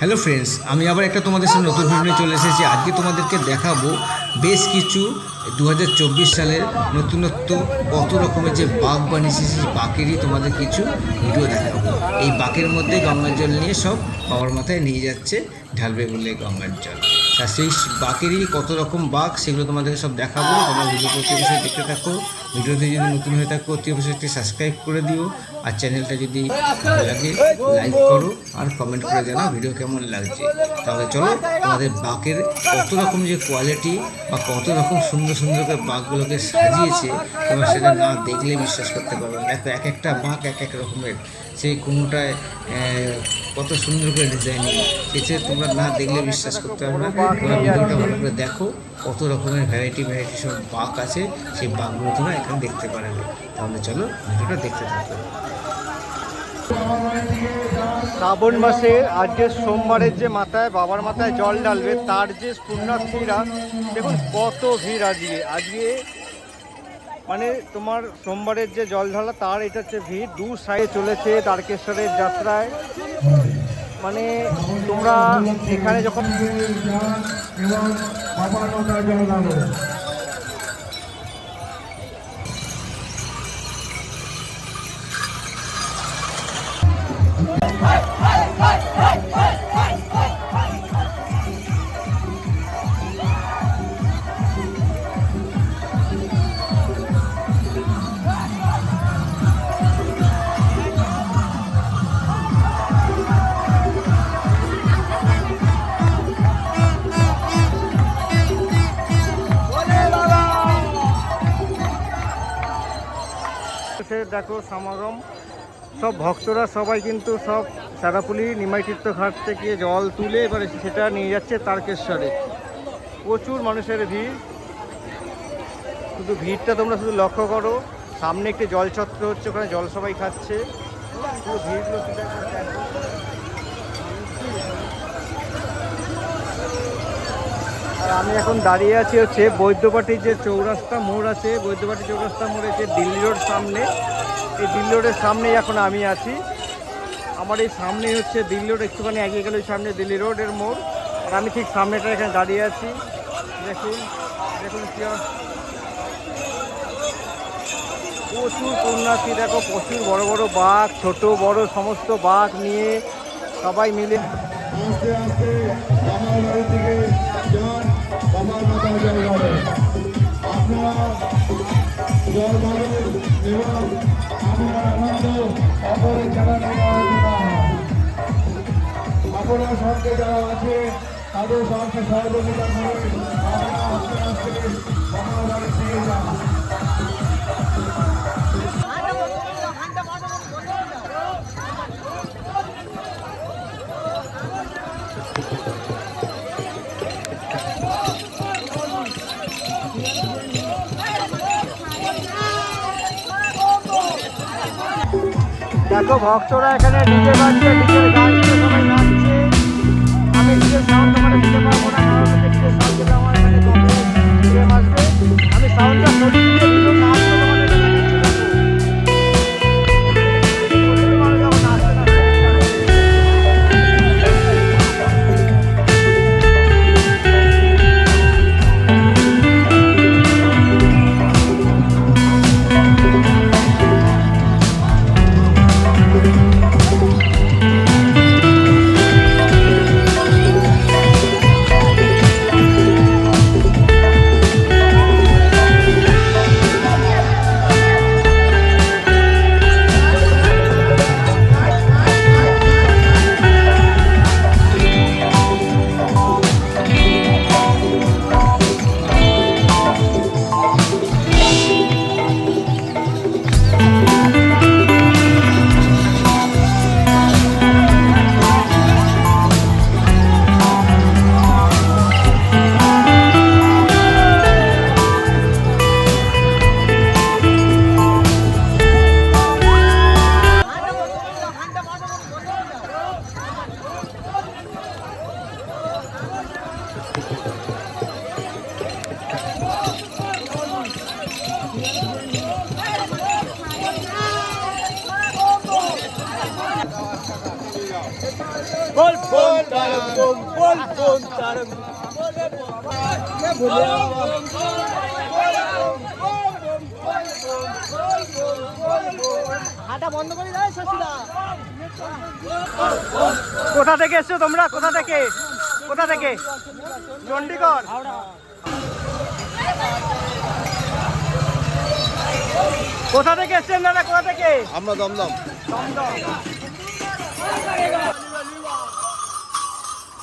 Hello friends আমি আবার একটা তোমাদের সাথে নতুন ভিডিও চলে এসেছি। আজকে তোমাদেরকে দেখাবো বেশ কিছু দু হাজার চব্বিশ সালের নতুনত্ব, কত রকমের যে বাঘ বানিয়েছে, সেই বাঘেরই তোমাদের কিছু ভিডিও দেখাবো। এই বাঘের মধ্যে গঙ্গার জল নিয়ে সব বাবার মাথায় নিয়ে যাচ্ছে ঢালবে বলে গঙ্গার জল। সেই বাঘেরই কত রকম বাঘ সেগুলো তোমাদেরকে সব দেখাবো। তোমরা ভিডিও প্রতি অবশ্যই দেখতে থাকো। ভিডিওতে যদি নতুন হয়ে থাকো, অতি অবশ্যই একটি সাবস্ক্রাইব করে দিও। আর চ্যানেলটা যদি ভালো লাগে লাইক করো আর কমেন্ট করে জানাও ভিডিও কেমন লাগছে। তাহলে চলো, তোমাদের বাঘের কত রকম যে কোয়ালিটি বা কত রকম সুন্দর সুন্দর করে বাঘগুলোকে সাজিয়েছে, তোমরা সেটা না দেখলে বিশ্বাস করতে পারবে না। এক একটা বাঘ এক এক রকমের। সেই কোনোটায় কত সুন্দর করে ডিজাইনিং সেটা তোমরা না দেখলে বিশ্বাস করতে পারবে না। তোমরা ভিডিওটা ভালো করে দেখো, কত রকমের ভ্যারাইটি ভ্যারাইটি সব বাঘ আছে, সেই বাঘগুলো তোমরা এখানে দেখতে পারবে। তাহলে চলো ভিডিওটা দেখতে থাকো। শ্রাবণ মাসে আজকে সোমবারের যে মাথায়, বাবার মাথায় জল ঢালবে, তার যে পুণ্যার্থীরা, দেখুন কত ভিড় আজকে। আজকে মানে তোমার সোমবারের যে জল ঢালা, তার এটা হচ্ছে ভিড়। দু সাইডে চলেছে তারকেশ্বরের যাত্রায়। মানে তোমরা এখানে যখন সে দেখো সমাগম। সব ভক্তরা সবাই কিন্তু সব সারাপুলি নিমাই তীর্থ ঘাট থেকে জল তুলে এবারে সেটা নিয়ে যাচ্ছে তারকেশ্বরে। প্রচুর মানুষের ভিড়। শুধু ভিড়টা তোমরা শুধু লক্ষ্য করো। সামনে একটি জলছত্র হচ্ছে, ওখানে জল সবাই খাচ্ছে। পুরো ভিড়গুলো আমি এখন দাঁড়িয়ে আছি হচ্ছে বৈদ্যবাটির যে চৌরাস্তা মোড় আছে বৈদ্যবাটি চৌরাস্তা মোড় যে দিল্লি রোড সামনে। এই দিল্লি রোডের সামনেই এখন আমি আছি। আমার এই সামনেই হচ্ছে দিল্লি রোড, একটুখানি এগিয়ে গেলে সামনে দিল্লি রোডের মোড়। আর আমি ঠিক সামনেটা এখানে দাঁড়িয়ে আছি। দেখুন দেখুন কি প্রচুর পুণ্যার্থী দেখো, প্রচুর বড় বড় বাঘ, ছোট বড় সমস্ত বাঘ নিয়ে সবাই মিলে আস্তে আস্তে বাবার বাড়ি থেকে বাবার মাথায় জল ঢালো আপনারা জল ঢালুন এবং আপনার আনন্দ যারা আছে, তাদের সঙ্গে সহযোগিতা করে আপনারা আস্তে আস্তে বাড়ি থেকে দেখো, ভক্তরা এখানে ডিজে বাজছে ডিজের গান সবাই নাচছে। আমি ডিজের সাউন্ড তোমার দিতে পারব না, কারণ ডিজের সাউন্ড আমার মানে ফিরে আসবে। আমি সাউন্ডটা বল বল কোথা থেকে এসছো তোমরা? কোথা থেকে? কোথা থেকে? চণ্ডীগড়? কোথা থেকে এসছেন দাদা? কোথা থেকে? আমরা দমদম। দমদম।